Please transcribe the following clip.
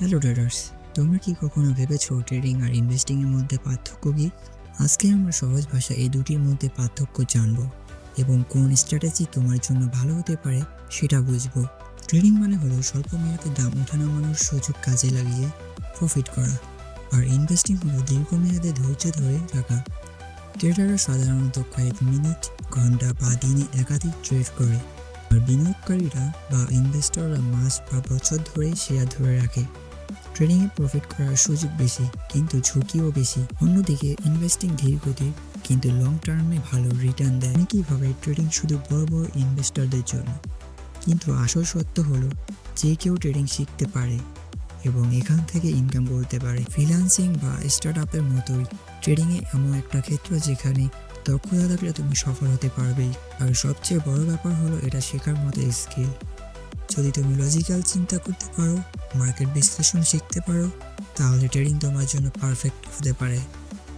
Hello traders তোমরা কি কখনো ভেবেছো ট্রেডিং আর ইনভেস্টিংয়ের মধ্যে পার্থক্য কি? আজকে আমরা সহজ ভাষা এই দুটির মধ্যে পার্থক্য জানব এবং কোন স্ট্র্যাটেজি তোমার জন্য ভালো হতে পারে সেটা বুঝব। ট্রেডিং মানে হলো স্বল্প মেয়াদে দাম ওঠানামানোর সুযোগ কাজে লাগিয়ে প্রফিট করা। আর ইনভেস্টিং হলো দীর্ঘমেয়াদে ধৈর্য ধরে রাখা। ট্রেডাররা সাধারণত কয়েক মিনিট, ঘণ্টা বা দিনে একাধিক ট্রেড করে। আর বিনিয়োগকারীরা বা ইনভেস্টররা মাস বা বছর ধরে শেয়ার ধরে রাখে। ট্রেডিংয়ে প্রফিট করার সুযোগ বেশি, কিন্তু ঝুঁকিও বেশি। অন্যদিকে ইনভেস্টিং ধীর গতির, কিন্তু লং টার্মে ভালো রিটার্ন দেয়। অনেকেই ভাবে ট্রেডিং শুধু বড় বড় ইনভেস্টরদের জন্য। কিন্তু আসল সত্য হলো, যে কেউ ট্রেডিং শিখতে পারে এবং এখান থেকে ইনকাম করতে পারে। ফ্রিল্যান্সিং বা স্টার্ট আপের মতোই ট্রেডিংয়ে এমন একটা ক্ষেত্র যেখানে দক্ষতা থাকলে তুমি সফল হতে পারবেই। আর সবচেয়ে বড় ব্যাপার হলো, এটা শেখার মতো স্কিল যদি তুমি লজিক্যাল চিন্তা করতে পারো মার্কেট বিশ্লেষণ শিখতে পারো তাহলে ট্রেডিং তোমার জন্য পারফেক্ট হতে পারে।